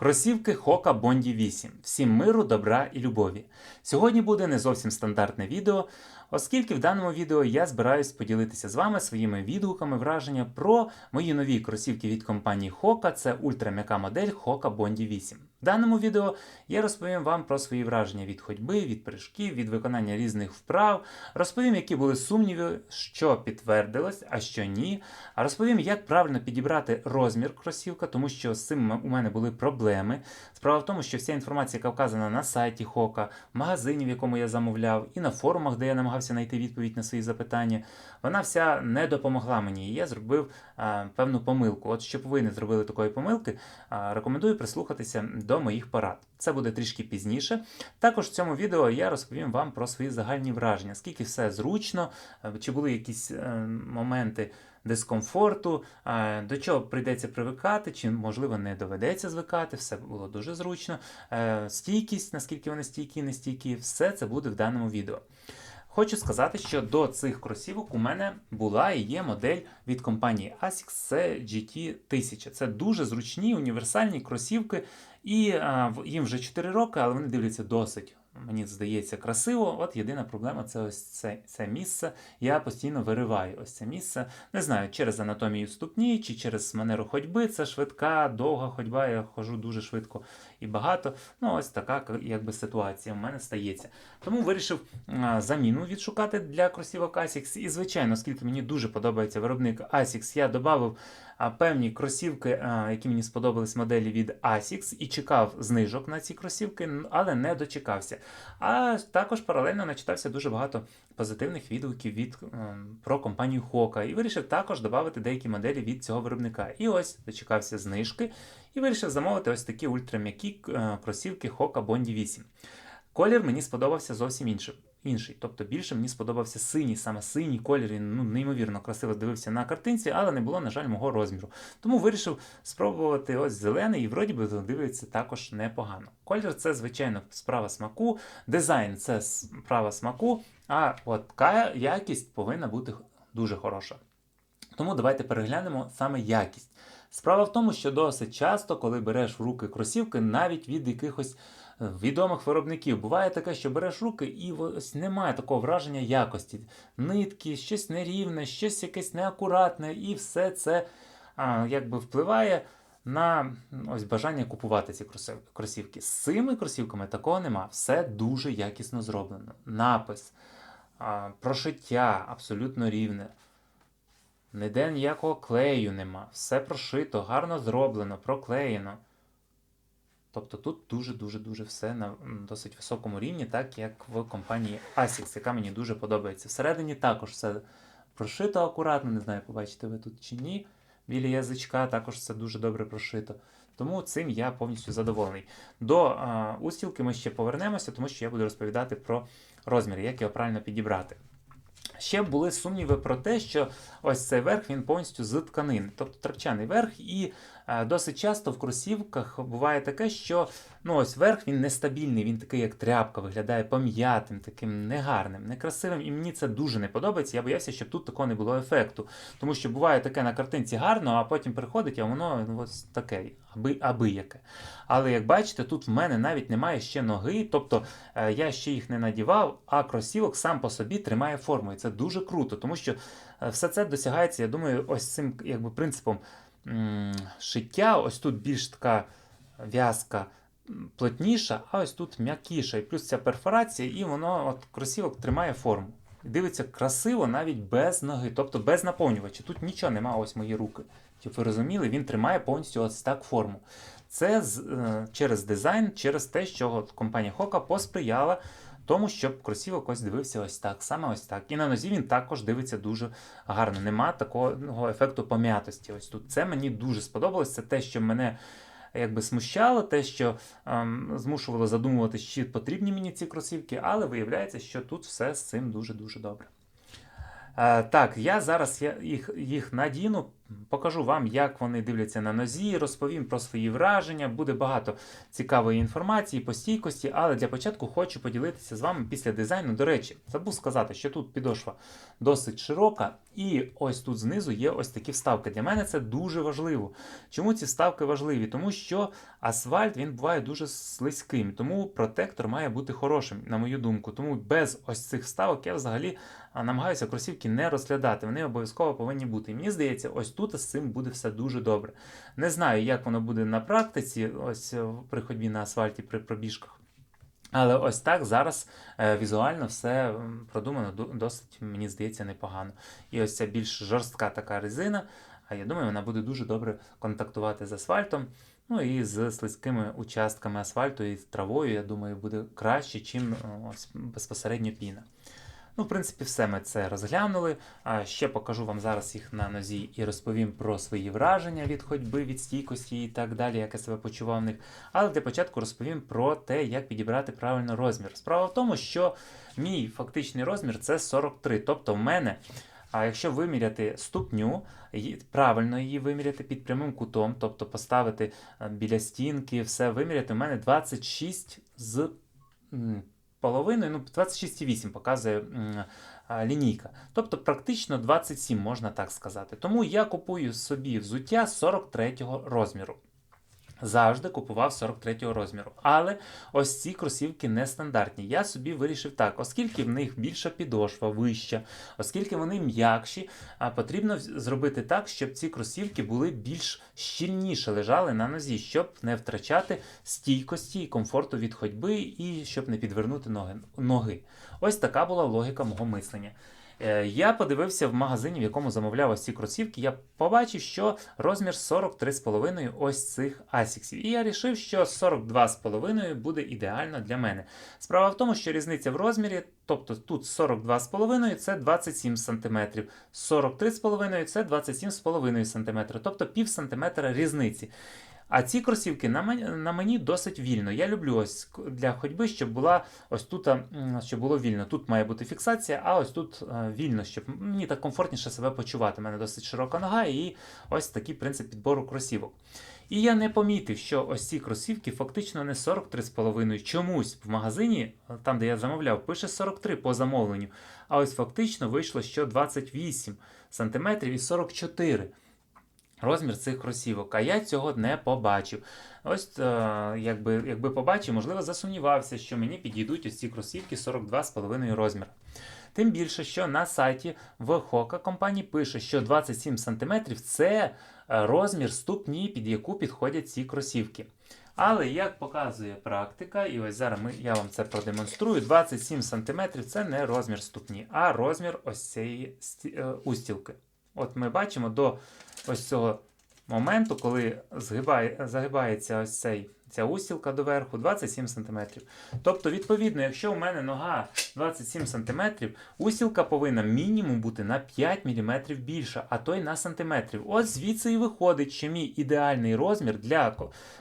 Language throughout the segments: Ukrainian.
Кросівки Хока Бонді 8. Всім миру, добра і любові. Сьогодні буде не зовсім стандартне відео, оскільки в даному відео я збираюсь поділитися з вами своїми відгуками враження про мої нові кросівки від компанії Хока. Це ультрам'яка модель Хока Бонді 8. В даному відео я розповім вам про свої враження від ходьби, від прыжків, від виконання різних вправ. Розповім, які були сумніви, що підтвердилось, а що ні. А розповім, як правильно підібрати розмір кросівка, тому що з цим у мене були проблеми. Справа в тому, що вся інформація, яка вказана на сайті Хока, в магазині, в якому я замовляв, і на форумах, де я намагався знайти відповідь на свої запитання, вона вся не допомогла мені. І я зробив а, певну помилку. От щоб ви не зробили такої помилки, а, рекомендую прислухатися до моїх порад. Це буде трішки пізніше. Також в цьому відео я розповім вам про свої загальні враження, скільки все зручно, е, чи були якісь е, моменти дискомфорту, е, до чого прийдеться привикати, чи можливо не доведеться звикати, все було дуже зручно. Е, Стійкість, наскільки вони стійкі, не стійкі, все це буде в даному відео. Хочу сказати, що до цих кросівок у мене була і є модель від компанії ASICS це GT 1000. Це дуже зручні універсальні кросівки, і а, їм вже 4 роки, але вони дивляться досить. Мені здається, красиво. От єдина проблема це ось це, це місце. Я постійно вириваю ось це місце. Не знаю, через анатомію ступні чи через манеру ходьби. Це швидка, довга ходьба. Я ходжу дуже швидко і багато. Ну, ось така якби ситуація в мене стається. Тому вирішив заміну відшукати для кросівок ASICS. І, звичайно, оскільки мені дуже подобається виробник ASICS, я додав певні кросівки, які мені сподобались моделі від ASICS, і чекав знижок на ці кросівки, але не дочекався. А також паралельно начитався дуже багато позитивних відгуків від ем, про компанію Hoka і вирішив також додати деякі моделі від цього виробника. І ось дочекався знижки і вирішив замовити ось такі ультрам'які е, кросівки Hoka Bondi 8. Колір мені сподобався зовсім іншим. Інший, тобто більше мені сподобався синій, саме синій колір. Він ну, неймовірно красиво дивився на картинці, але не було, на жаль, мого розміру. Тому вирішив спробувати ось зелений, і вроді би дивиться також непогано. Колір це, звичайно, справа смаку, дизайн це справа смаку, а от якість повинна бути дуже хороша. Тому давайте переглянемо саме якість. Справа в тому, що досить часто, коли береш в руки кросівки, навіть від якихось відомих виробників, буває таке, що береш руки і ось немає такого враження якості. Нитки, щось нерівне, щось якесь неакуратне, і все це а, якби впливає на ось бажання купувати ці кросівки. З цими кросівками такого нема. Все дуже якісно зроблено. Напис, а, прошиття абсолютно рівне. Ніде ніякого клею нема. Все прошито, гарно зроблено, проклеєно. Тобто тут дуже-дуже-дуже все на досить високому рівні, так як в компанії ASICS, яка мені дуже подобається. Всередині також все прошито акуратно, не знаю, побачите ви тут чи ні. Біля язичка також все дуже добре прошито. Тому цим я повністю задоволений. До а, устілки ми ще повернемося, тому що я буду розповідати про розміри, як його правильно підібрати. Ще були сумніви про те, що ось цей верх він повністю з тканини, тобто трапчаний верх, і досить часто в кросівках буває таке, що ну ось верх він нестабільний, він такий як тряпка, виглядає пом'ятим, таким негарним, некрасивим. І мені це дуже не подобається. Я боявся, щоб тут такого не було ефекту. Тому що буває таке на картинці гарно, а потім приходить, а воно ну, ось таке, аби, аби яке. Але як бачите, тут в мене навіть немає ще ноги, тобто е, я ще їх не надівав, а кросівок сам по собі тримає форму. І це дуже круто, тому що е, все це досягається, я думаю, ось цим якби, принципом шиття. Ось тут більш така в'язка плотніша, а ось тут м'якіша. І плюс ця перфорація, і воно от кросівок тримає форму. Дивиться красиво навіть без ноги, тобто без наповнювача. Тут нічого немає, ось мої руки. Щоб ви розуміли, він тримає повністю ось так форму. Це з, е, через дизайн, через те, що компанія Hoka посприяла тому, щоб кросівок ось дивився ось так, саме ось так. І на нозі він також дивиться дуже гарно. Нема такого ефекту пом'ятості. Ось тут це мені дуже сподобалось. Це те, що мене якби смущало, те, що ем, змушувало задумуватися, чи потрібні мені ці кросівки, але виявляється, що тут все з цим дуже-дуже добре. Е, так, я зараз їх, їх надіну, Покажу вам, як вони дивляться на нозі, розповім про свої враження. Буде багато цікавої інформації по стійкості, але для початку хочу поділитися з вами після дизайну. До речі, забув сказати, що тут підошва досить широка, і ось тут знизу є ось такі вставки. Для мене це дуже важливо. Чому ці вставки важливі? Тому що асфальт він буває дуже слизьким, тому протектор має бути хорошим, на мою думку. Тому без ось цих вставок я взагалі намагаюся кросівки не розглядати. Вони обов'язково повинні бути. І мені здається, ось тут з цим буде все дуже добре. Не знаю, як воно буде на практиці, ось е, при ходьбі на асфальті при пробіжках. Але ось так зараз е, візуально все продумано досить, мені здається, непогано. І ось ця більш жорстка така резина, а я думаю, вона буде дуже добре контактувати з асфальтом. Ну і з слизькими участками асфальту і травою, я думаю, буде краще, е, ось безпосередньо піна. Ну, в принципі, все ми це розглянули. А ще покажу вам зараз їх на нозі і розповім про свої враження від ходьби, від стійкості і так далі, як я себе почував в них. Але для початку розповім про те, як підібрати правильно розмір. Справа в тому, що мій фактичний розмір це 43. Тобто в мене, а якщо виміряти ступню, правильно її виміряти під прямим кутом, тобто поставити е, біля стінки, все виміряти, у мене 26 з половиною, ну 26,8 показує лінійка. Тобто практично 27, можна так сказати. Тому я купую собі взуття 43 розміру. Завжди купував 43-го розміру. Але ось ці кросівки нестандартні. Я собі вирішив так, оскільки в них більша підошва, вища, оскільки вони м'якші, потрібно зробити так, щоб ці кросівки були більш щільніше лежали на нозі, щоб не втрачати стійкості і комфорту від ходьби, і щоб не підвернути ноги. Ось така була логіка мого мислення. Е, Я подивився в магазині, в якому замовляв ось ці кросівки. Я побачив, що розмір 43,5 ось цих асіксів. І я вирішив, що 42,5 буде ідеально для мене. Справа в тому, що різниця в розмірі, тобто тут 42,5 це 27 см, 43,5 це 27,5 см, тобто пів сантиметра різниці. А ці кросівки на мені, на мені досить вільно. Я люблю ось для ходьби, щоб була ось тут, щоб було вільно. Тут має бути фіксація, а ось тут е, вільно, щоб мені так комфортніше себе почувати. У мене досить широка нога і ось такий принцип підбору кросівок. І я не помітив, що ось ці кросівки фактично не 43,5. Чомусь в магазині, е, там де я замовляв, пише 43 по замовленню. А ось фактично вийшло, що 28 см і 44 розмір цих кросівок, а я цього не побачив. Ось е, якби, якби побачив, можливо, засумнівався, що мені підійдуть ось ці кросівки 42,5 розмір. Тим більше, що на сайті в Хока компанії пише, що 27 см це е, розмір ступні, під яку підходять ці кросівки. Але як показує практика, і ось зараз ми, я вам це продемонструю, 27 см це не розмір ступні, а розмір ось цієї е, устілки. От ми бачимо до ось цього моменту, коли згибає, загибається ось цей, ця устілка доверху 27 см. Тобто, відповідно, якщо у мене нога 27 см, устілка повинна мінімум бути на 5 мм більша, а то й на сантиметрів. Ось звідси і виходить, що мій ідеальний розмір для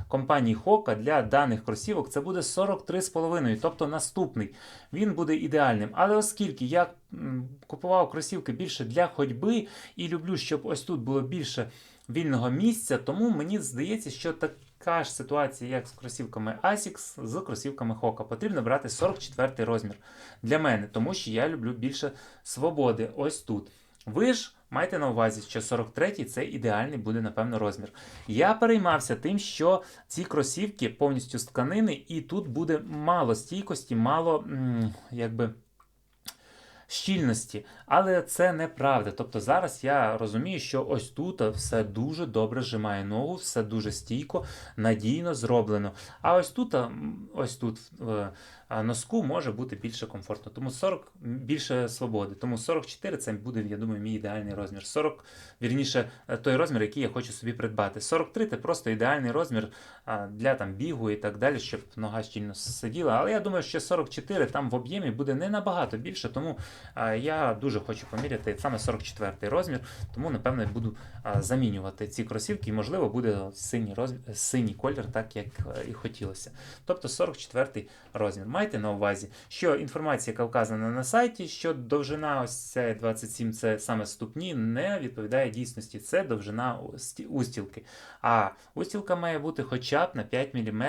компанії Hoka, для даних кросівок, це буде 43,5, тобто наступний. Він буде ідеальним. Але оскільки я купував кросівки більше для ходьби і люблю, щоб ось тут було більше вільного місця, тому мені здається, що така ж ситуація, як з кросівками Asics, з кросівками Hoka. Потрібно брати 44 розмір для мене, тому що я люблю більше свободи ось тут. Ви ж майте на увазі, що 43 це ідеальний буде, напевно, розмір. Я переймався тим, що ці кросівки повністю з тканини, і тут буде мало стійкості, мало якби. Щільності, але це неправда. Тобто зараз я розумію, що ось тут все дуже добре зжимає ногу, все дуже стійко, надійно зроблено. А ось тут, ось тут а, носку може бути більше комфортно. Тому 40 більше свободи. Тому 44 це буде, я думаю, мій ідеальний розмір. 40, вірніше, е, той розмір, який я хочу собі придбати. 43 це просто ідеальний розмір для там бігу і так далі, щоб нога щільно сиділа. Але я думаю, що 44 там в об'ємі буде не набагато більше, тому я дуже хочу поміряти саме 44 розмір, тому напевно буду замінювати ці кросівки, і можливо буде синій розмір, синій колір, так як е, і хотілося. Тобто 44 розмір. Майте на увазі, що інформація, яка вказана на сайті, що довжина ось це 27, це саме ступні, не відповідає дійсності. Це довжина устілки. А устілка має бути хоча б на 5 мм,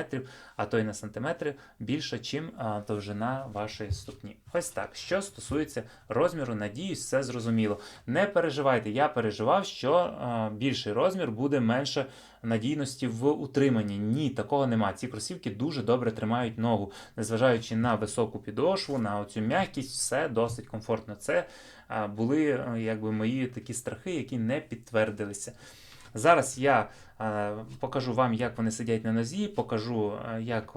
а то й на сантиметри більша, чим довжина вашої ступні. Ось так. Що стосується розміру, надіюсь, все зрозуміло. Не переживайте, я переживав, що більший розмір буде менше надійності в утриманні. Ні, такого нема. Ці кросівки дуже добре тримають ногу, незважаючи на високу підошву, на оцю м'якість, все досить комфортно. Це були якби мої такі страхи, які не підтвердилися. Зараз я е, покажу вам, як вони сидять на нозі, покажу, е, як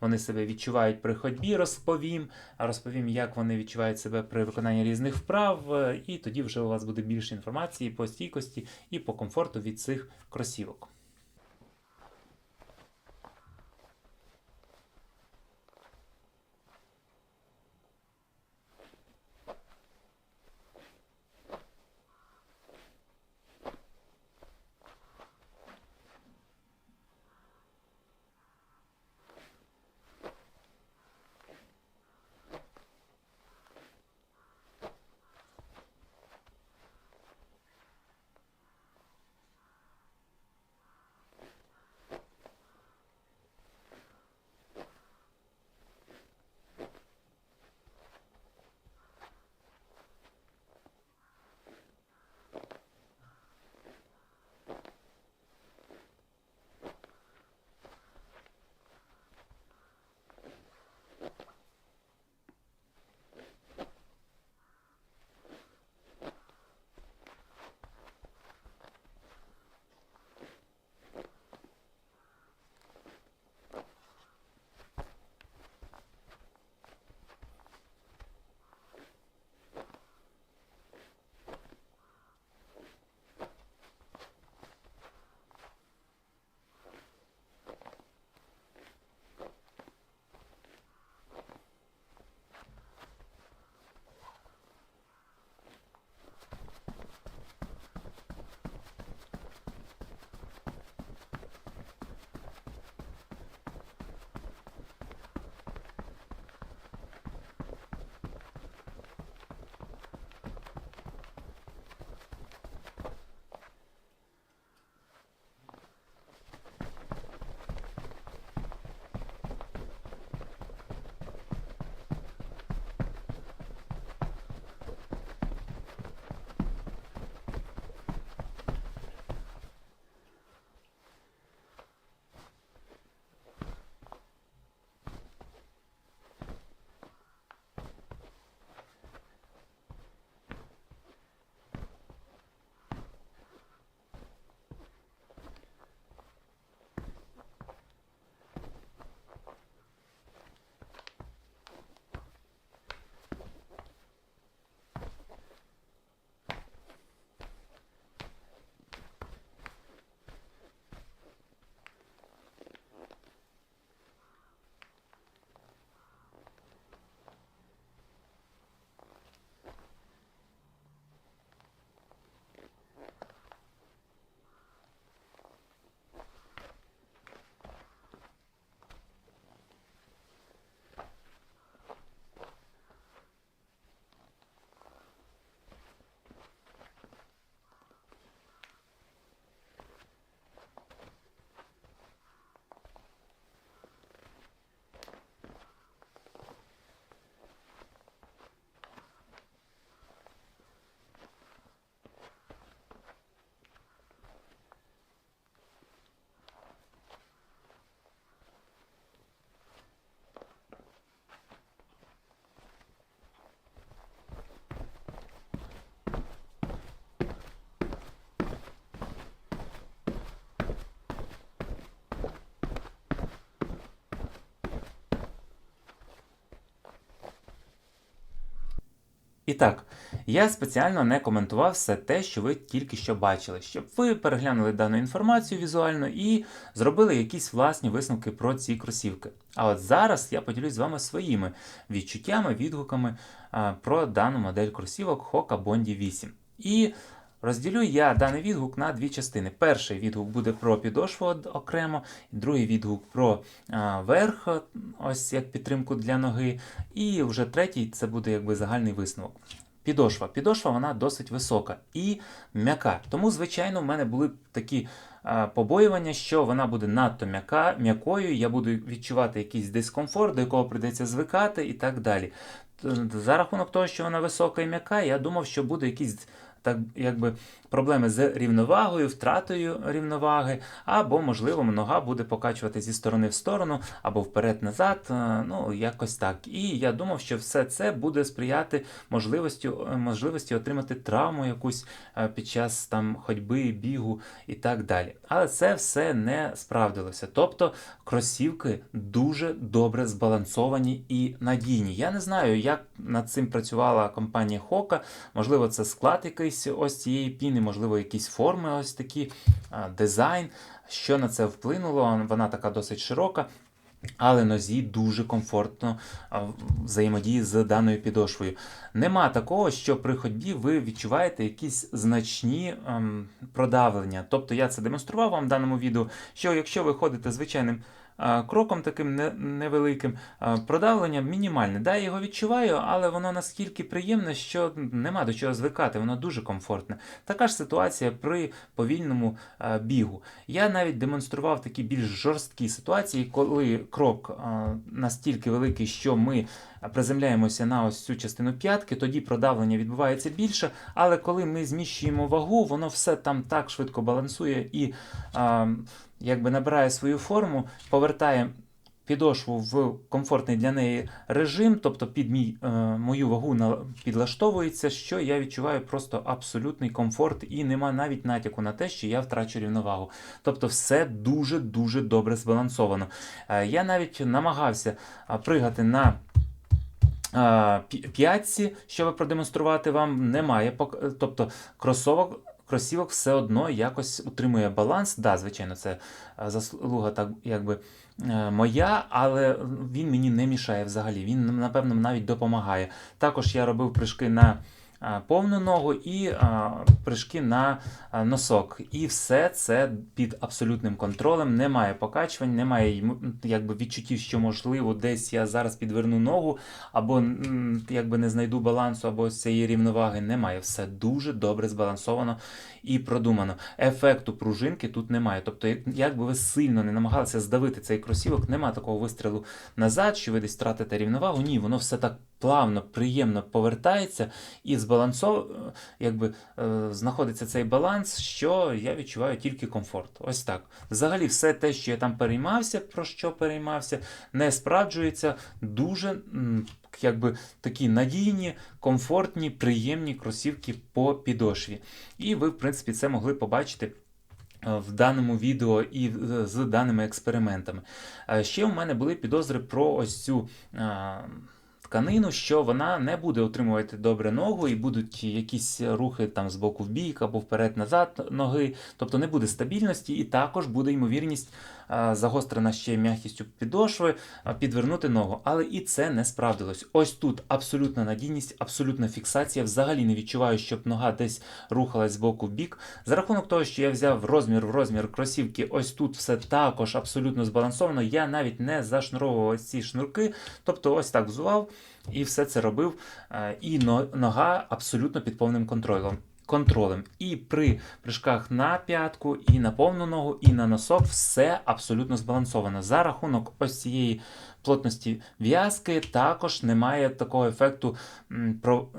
вони себе відчувають при ходьбі, розповім, розповім, як вони відчувають себе при виконанні різних вправ, е, і тоді вже у вас буде більше інформації по стійкості і по комфорту від цих кросівок. І так, я спеціально не коментував все те, що ви тільки що бачили, щоб ви переглянули дану інформацію візуально і зробили якісь власні висновки про ці кросівки. А от зараз я поділюсь з вами своїми відчуттями, відгуками про дану модель кросівок Hoka Bondi 8. І Розділю я даний відгук на дві частини. Перший відгук буде про підошву окремо, другий відгук про а, верх, ось як підтримку для ноги. І вже третій це буде якби загальний висновок. Підошва. Підошва вона досить висока і м'яка. Тому, звичайно, в мене були такі а, побоювання, що вона буде надто м'яка, м'якою, я буду відчувати якийсь дискомфорт, до якого прийдеться звикати і так далі. За рахунок того, що вона висока і м'яка, я думав, що буде якийсь так якби проблеми з рівновагою, втратою рівноваги, або, можливо, нога буде покачувати зі сторони в сторону, або вперед-назад. е, Ну, якось так. І я думав, що все це буде сприяти можливості, можливості отримати травму якусь е, під час там ходьби, бігу і так далі. Але це все не справдилося. Тобто кросівки дуже добре збалансовані і надійні. Я не знаю, як над цим працювала компанія Hoka. Можливо, це склад якийсь ось цієї піни, можливо, якісь форми, ось такі, дизайн. Що на це вплинуло? Вона така досить широка. Але нозі дуже комфортно взаємодіє з даною підошвою. Нема такого, що при ходьбі ви відчуваєте якісь значні ем, продавлення. Тобто я це демонстрував вам в даному відео, що якщо ви ходите звичайним кроком таким невеликим, продавлення мінімальне. Да, я його відчуваю, але воно наскільки приємне, що нема до чого звикати, воно дуже комфортне. Така ж ситуація при повільному бігу. Я навіть демонстрував такі більш жорсткі ситуації, коли крок настільки великий, що ми приземляємося на ось цю частину п'ятки, тоді продавлення відбувається більше, але коли ми зміщуємо вагу, воно все там так швидко балансує і а, якби набирає свою форму, повертає підошву в комфортний для неї режим, тобто під мій, е, мою вагу на, підлаштовується, що я відчуваю просто абсолютний комфорт і нема навіть натяку на те, що я втрачу рівновагу. Тобто все дуже-дуже добре збалансовано. Е, я навіть намагався пригати на п'ятці, щоб продемонструвати вам, немає. Тобто кросовок. Кросівок все одно якось утримує баланс. Да, звичайно, це заслуга так якби е, моя, але він мені не мішає взагалі. Він напевно навіть допомагає. Також я робив прыжки на повну ногу і а, прыжки на носок. І все це під абсолютним контролем. Немає покачувань, немає якби відчуттів, що можливо десь я зараз підверну ногу, або якби не знайду балансу, або цієї рівноваги. Немає. Все дуже добре збалансовано і продумано. Ефекту пружинки тут немає. Тобто, як, як би ви сильно не намагалися здавити цей кросівок, нема такого вистрілу назад, що ви десь втратите рівновагу. Ні, воно все так плавно, приємно повертається і збалансов, якби е, знаходиться цей баланс, що я відчуваю тільки комфорт. Ось так. Взагалі, все те, що я там переймався, про що переймався, не справджується дуже. Якби такі надійні, комфортні, приємні кросівки по підошві. І ви, в принципі, це могли побачити е, в даному відео і е, з даними експериментами. Е, Ще у мене були підозри про ось цю. Тканину, що вона не буде утримувати добре ногу, і будуть якісь рухи там з боку в бік або вперед-назад ноги, тобто не буде стабільності, і також буде ймовірність загострена ще м'якістю підошви е, підвернути ногу. Але і це не справдилось. Ось тут абсолютна надійність, абсолютна фіксація. Взагалі не відчуваю, щоб нога десь рухалась з боку в бік. За рахунок того, що я взяв розмір в розмір кросівки, ось тут все також абсолютно збалансовано. Я навіть не зашнуровував ці шнурки, тобто ось так взував і все це робив. е, І нога абсолютно під повним контролем. Контролем. І при прыжках на п'ятку, і на повну ногу, і на носок все абсолютно збалансовано. За рахунок ось цієї плотності в'язки також немає такого ефекту,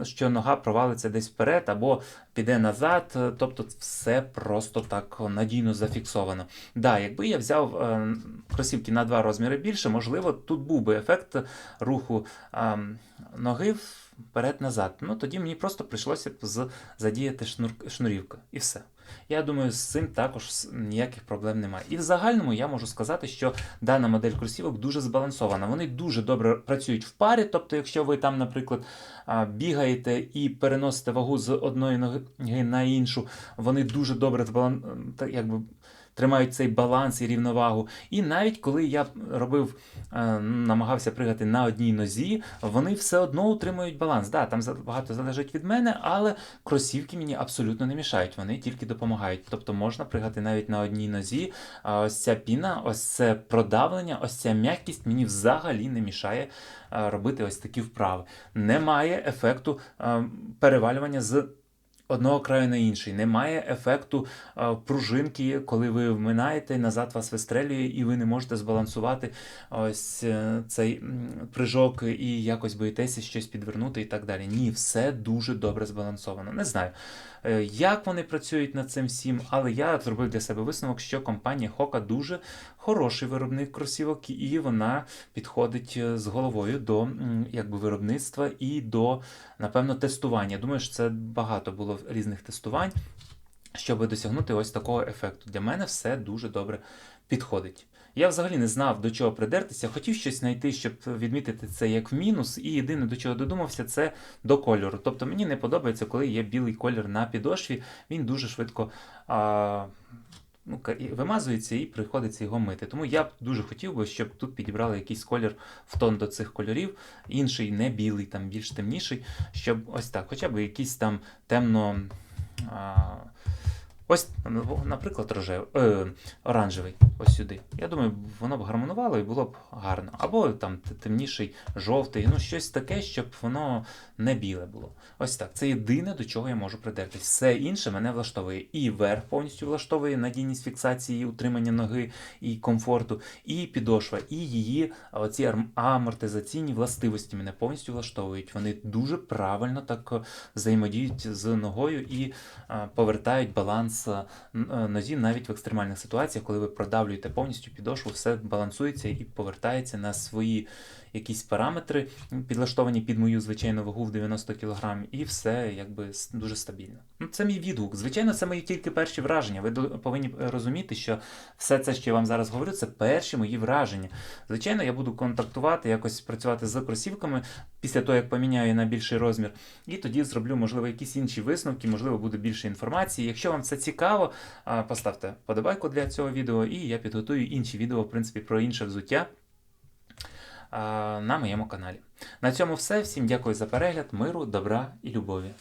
що нога провалиться десь вперед або піде назад. Тобто все просто так надійно зафіксовано. Да, якби я взяв е, кросівки на два розміри більше, можливо, тут був би ефект руху ноги вперед-назад. Ну тоді мені просто прийшлося б задіяти шнур, шнурівку і все. Я думаю, з цим також ніяких проблем немає. І в загальному я можу сказати, що дана модель кросівок дуже збалансована. Вони дуже добре працюють в парі. Тобто, якщо ви там, наприклад, бігаєте і переносите вагу з одної ноги на іншу, вони дуже добре якби тримають цей баланс і рівновагу. І навіть коли я робив, е, намагався пригати на одній нозі, вони все одно утримують баланс. Да, там багато залежить від мене, але кросівки мені абсолютно не мішають, вони тільки допомагають. Тобто можна пригати навіть на одній нозі. Ось ця піна, ось це продавлення, ось ця м'якість мені взагалі не мішає е, робити ось такі вправи. Немає ефекту е, перевалювання з. Одного краю на інший. Немає ефекту е, пружинки, коли ви вминаєте, назад вас вистрелює, і ви не можете збалансувати ось е, цей м, прыжок і якось боїтеся щось підвернути і так далі. Ні, все дуже добре збалансовано. Не знаю, е, як вони працюють над цим всім, але я зробив для себе висновок, що компанія Hoka дуже хороший виробник кросівок, і вона підходить з головою до якби, виробництва і до, напевно, тестування. Думаю, що це багато було різних тестувань, щоб досягнути ось такого ефекту. Для мене все дуже добре підходить. Я взагалі не знав, до чого придертися, хотів щось знайти, щоб відмітити це як мінус, і єдине, до чого додумався, це до кольору. Тобто мені не подобається, коли є білий колір на підошві, він дуже швидко а, ну, вимазується і приходиться його мити. Тому я б дуже хотів би, щоб тут підібрали якийсь колір в тон до цих кольорів, інший не білий, там більш темніший, щоб ось так, хоча б якийсь там темно. А, Ось, наприклад, рожев... е, оранжевий, ось сюди. Я думаю, воно б гармонувало і було б гарно. Або там темніший, жовтий, ну щось таке, щоб воно не біле було. Ось так. Це єдине, до чого я можу придертись. Все інше мене влаштовує. І верх повністю влаштовує надійність фіксації, утримання ноги і комфорту, і підошва, і її оці амортизаційні властивості мене повністю влаштовують. Вони дуже правильно так е, взаємодіють з ногою і повертають баланс е, н- е, нозі навіть в екстремальних ситуаціях, коли ви продавлюєте повністю підошву, все балансується і повертається на свої якісь параметри, підлаштовані під мою звичайну вагу в 90 кг, і все якби дуже стабільно. Ну, це мій відгук. Звичайно, це мої тільки перші враження. Ви повинні е, розуміти, що все це, що я вам зараз говорю, це перші мої враження. Звичайно, я буду контактувати, якось працювати з кросівками після того, як поміняю на більший розмір. І тоді зроблю, можливо, якісь інші висновки, можливо, буде більше інформації. Якщо вам це цікаво, поставте подобайку для цього відео, і я підготую інші відео, в принципі, про інше взуття на моєму каналі. На цьому все. Всім дякую за перегляд, миру, добра і любові.